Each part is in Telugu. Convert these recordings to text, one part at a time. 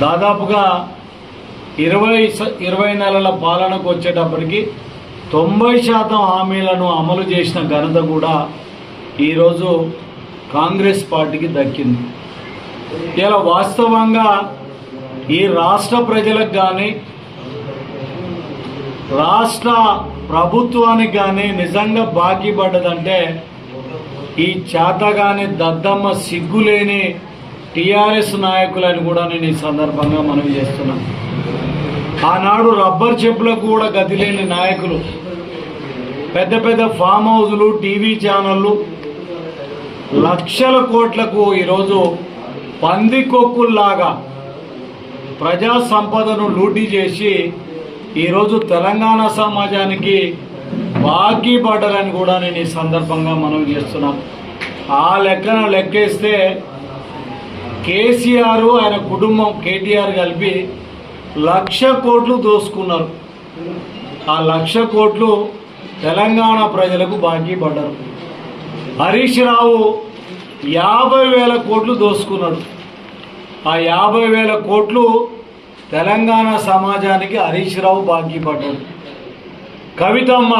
దాదాపుగా ఇరవై ఇరవై నెలల పాలనకు వచ్చేటప్పటికి తొంభై శాతం హామీలను అమలు చేసిన ఘనత కూడా ఈరోజు కాంగ్రెస్ పార్టీకి దక్కింది. ఇలా వాస్తవంగా ఈ రాష్ట్ర ప్రజలకు కానీ రాష్ట్ర ప్రభుత్వానికి కానీ నిజంగా బాకీ పడ్డదంటే ఈ చేతగాని దద్దమ్మ సిగ్గులేని టీఆర్ఎస్ నాయకులని కూడా నేను ఈ సందర్భంగా మనవి చేస్తున్నాను. ఆనాడు రబ్బర్ చెప్పులకు కూడా గతి లేని నాయకులు పెద్ద పెద్ద ఫామ్ హౌజులు టీవీ ఛానళ్ళు లక్షల కోట్లకు ఈరోజు పందికొక్కుల్లాగా ప్రజా సంపదను లూటీ చేసి ఈరోజు తెలంగాణ సమాజానికి బాకీ పడ్డరని కూడా నేను ఈ సందర్భంగా మనం చేస్తున్నాం ఆ లెక్కన లెక్కేస్తే కేసీఆర్ ఆయన కుటుంబం కేటీఆర్ కలిపి లక్ష కోట్లు దోసుకున్నారు. ఆ లక్ష కోట్లు తెలంగాణ ప్రజలకు బాకీ పడ్డారు. హరీష్ రావు యాభై వేల కోట్లు దోసుకున్నాడు. ఆ యాభై వేల కోట్లు తెలంగాణ సమాజానికి హరీష్ రావు బాకీ పడ్డాడు. కవితమ్మ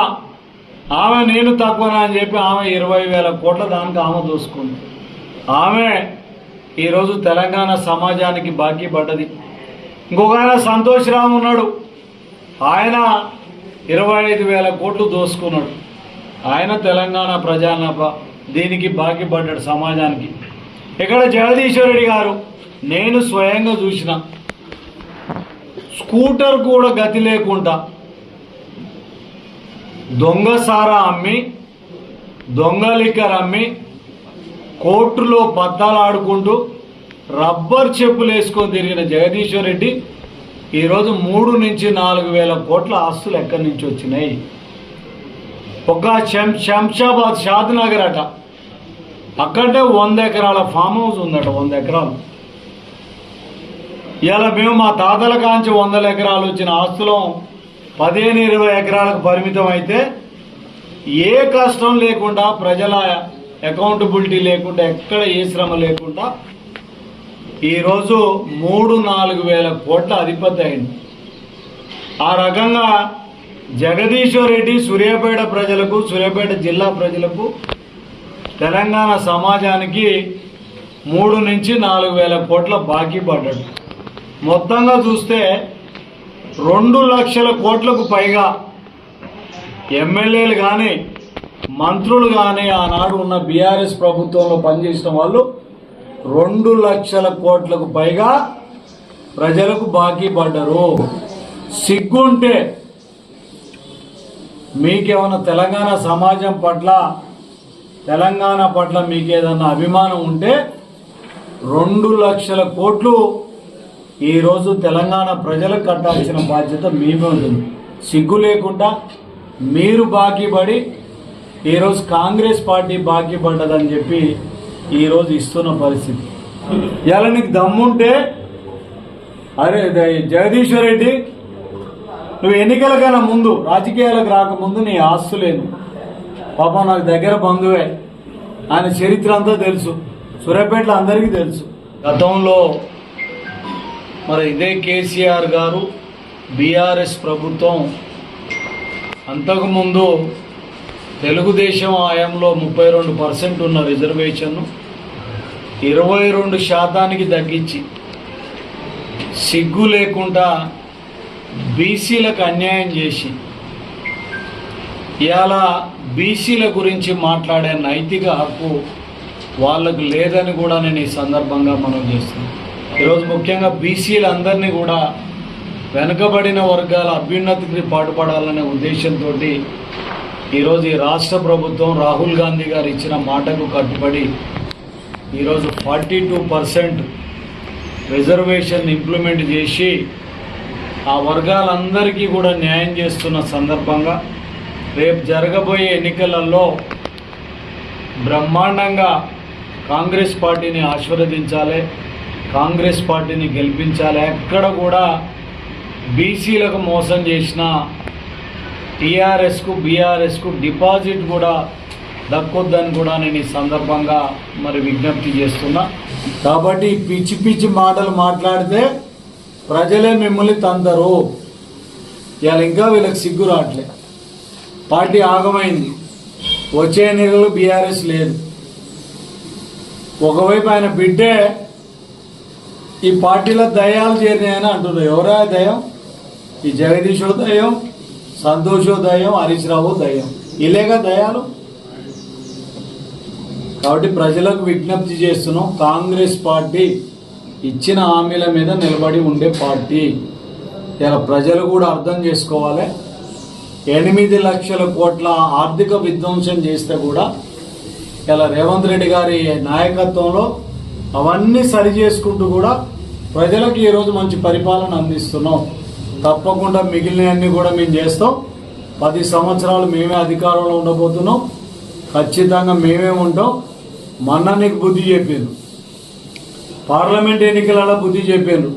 ఆమె నేను తక్కువనా అని చెప్పి ఆమె ఇరవై వేల కోట్ల దానికి ఆమె దోసుకుంది. ఆమె ఈరోజు తెలంగాణ సమాజానికి బాకీ పడ్డది. ఇంకొక ఆయన సంతోష్ రావు ఉన్నాడు. ఆయన ఇరవై ఐదు వేల కోట్లు దోసుకున్నాడు. ఆయన తెలంగాణ ప్రజానభ దీనికి బాకీ పడ్డాడు సమాజానికి. ఇక్కడ జగదీశ్వరుడి గారు నేను స్వయంగా చూసిన స్కూటర్ కూడా గతి లేకుండా దొంగ సారా అమ్మి దొంగ లిక్కర్ అమ్మి కోర్టులో బద్దాలు ఆడుకుంటూ రబ్బర్ చెప్పులు వేసుకొని తిరిగిన జగదీశ్వర్ రెడ్డి ఈరోజు మూడు నుంచి నాలుగు వేల కోట్ల ఆస్తులు ఎక్కడి నుంచి వచ్చినాయి? ఒక శం శంషాబాద్ షాద్ నగర్ అట. అక్కడే వంద ఎకరాల ఫామ్ హౌస్ ఉందట వంద ఎకరాలు. ఇలా మేము మా తాతల కాంచి వందల ఎకరాలు వచ్చిన ఆస్తులం పదిహేను ఇరవై ఎకరాలకు పరిమితం అయితే ఏ కష్టం లేకుండా ప్రజల అకౌంటబిలిటీ లేకుండా ఎక్కడ ఏ శ్రమ లేకుండా ఈరోజు మూడు నాలుగు వేల కోట్ల అధిపతి అయింది. ఆ రకంగా జగదీశ్వర్ రెడ్డి సూర్యాపేట ప్రజలకు సూర్యాపేట జిల్లా ప్రజలకు తెలంగాణ సమాజానికి మూడు నుంచి నాలుగు వేల కోట్ల బాకీ పడ్డాడు. మొత్తంగా చూస్తే రెండు లక్షల కోట్లకు పైగా ఎమ్మెల్యేలు కానీ మంత్రులు కానీ ఆనాడు ఉన్న బీఆర్ఎస్ ప్రభుత్వంలో పనిచేసిన వాళ్ళు రెండు లక్షల కోట్లకు పైగా ప్రజలకు బాకీ పడ్డరు. సిగ్గుంటే మీకేమైనా తెలంగాణ సమాజం పట్ల తెలంగాణ పట్ల మీకు ఏదన్నా అభిమానం ఉంటే రెండు లక్షల కోట్లు ఈరోజు తెలంగాణ ప్రజలకు కట్టాల్సిన బాధ్యత మీ మీద సిగ్గు లేకుండా మీరు బాకీ పడి ఈరోజు కాంగ్రెస్ పార్టీ బాకీ పడ్డదని చెప్పి ఈరోజు ఇస్తున్న పరిస్థితి. ఇలా నీకు దమ్ముంటే అరే జగదీశ్వర జగదీశ్వర్ రెడ్డి నువ్వు ఎన్నికలకైనా ముందు రాజకీయాలకు రాకముందు నీ ఆస్తులేను పాపం నాకు దగ్గర బంధువే. ఆయన చరిత్ర అంతా తెలుసు. సూర్యాపేటలో అందరికీ తెలుసు. గతంలో మరి ఇదే కేసీఆర్ గారు బీఆర్ఎస్ ప్రభుత్వం అంతకుముందు తెలుగుదేశం ఆయంలో ముప్పై రెండు పర్సెంట్ ఉన్న రిజర్వేషన్ ఇరవై రెండు శాతానికి తగ్గించి సిగ్గు లేకుండా బీసీలకు అన్యాయం చేసి ఇలా బీసీల గురించి మాట్లాడే నైతిక హక్కు వాళ్ళకు లేదని కూడా నేను ఈ సందర్భంగా మనం చేస్తున్నాను ఈరోజు ముఖ్యంగా బీసీలందరినీ కూడా వెనుకబడిన వర్గాల అభ్యున్నతికి పాటుపడాలనే ఉద్దేశంతో ఈరోజు ఈ రాష్ట్ర ప్రభుత్వం రాహుల్ గాంధీ గారు ఇచ్చిన మాటకు కట్టుబడి ఈరోజు forty two percent reservation implement చేసి ఆ వర్గాలందరికీ కూడా న్యాయం చేస్తున్న సందర్భంగా రేపు జరగబోయే ఎన్నికలలో బ్రహ్మాండంగా కాంగ్రెస్ పార్టీని ఆశీర్వదించాలి కాంగ్రెస్ పార్టీని గెలిపించాలి. ఎక్కడ కూడా బీసీలకు మోసం చేసిన టీఆర్ఎస్కు బీఆర్ఎస్కు డిపాజిట్ కూడా దక్కొద్దని కూడా నేను ఈ సందర్భంగా మరి విజ్ఞప్తి చేస్తున్నా. కాబట్టి పిచ్చి పిచ్చి మాటలు మాట్లాడితే ప్రజలే మిమ్మల్ని తందరు. ఇవాళ ఇంకా వీళ్ళకి సిగ్గు రావట్లే. పార్టీ ఆగమైంది. వచ్చే ఎన్నికలు బీఆర్ఎస్ లేదు. ఒకవైపు ఆయన బిడ్డే ఈ పార్టీలో దయాలు చేరినాయని అంటున్నారు. ఎవరా దయం ఈ జగదీశుడు దయం సంతోషో దయం హరీష్ రావు దయం ఇలాగా దయాలు కాబట్టి ప్రజలకు విజ్ఞప్తి చేస్తున్నాం కాంగ్రెస్ పార్టీ ఇచ్చిన హామీల మీద నిలబడి ఉండే పార్టీ. ఇలా ప్రజలు కూడా అర్థం చేసుకోవాలి. ఎనిమిది లక్షల కోట్ల ఆర్థిక విధ్వంసం చేస్తే కూడా ఇలా రేవంత్ రెడ్డి గారి నాయకత్వంలో అవన్నీ సరి చేసుకుంటూ కూడా ప్రజలకు ఈరోజు మంచి పరిపాలన అందిస్తున్నాం. తప్పకుండా మిగిలినవన్నీ కూడా మేము చేస్తాం. పది సంవత్సరాలు మేమే అధికారంలో ఉండబోతున్నాం. ఖచ్చితంగా మేమే ఉంటాం. మొన్న నీకు బుద్ధి చెప్పాను పార్లమెంట్ ఎన్నికలలో బుద్ధి చెప్పాను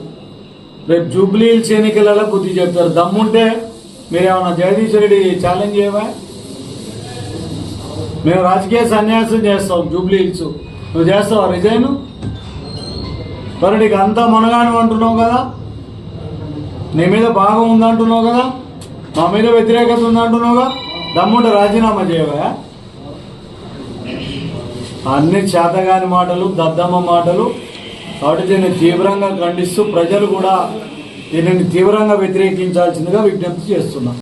రేపు జూబ్లీ హిల్స్ ఎన్నికలలో బుద్ధి చెప్తారు. దమ్ముంటే మీరు ఏమైనా జగదీష్ రెడ్డి ఛాలెంజ్ చేయవా? మేము రాజకీయ సన్యాసం చేస్తాం జూబ్లీ హిల్స్ నువ్వు చేస్తావా రిజైన్ మరి నీకు అంతా మనగాను అంటున్నావు కదా? నీ మీద భాగం ఉందంటున్నావు కదా? మా మీద వ్యతిరేకత ఉందంటున్నావుగా దమ్ముంటే రాజీనామా చేయవా? అన్ని చేతగాని మాటలు దద్దమ్మ మాటలు కాబట్టి దీన్ని తీవ్రంగా ఖండిస్తూ ప్రజలు కూడా దీనిని తీవ్రంగా వ్యతిరేకించాల్సిందిగా విజ్ఞప్తి చేస్తున్నాం.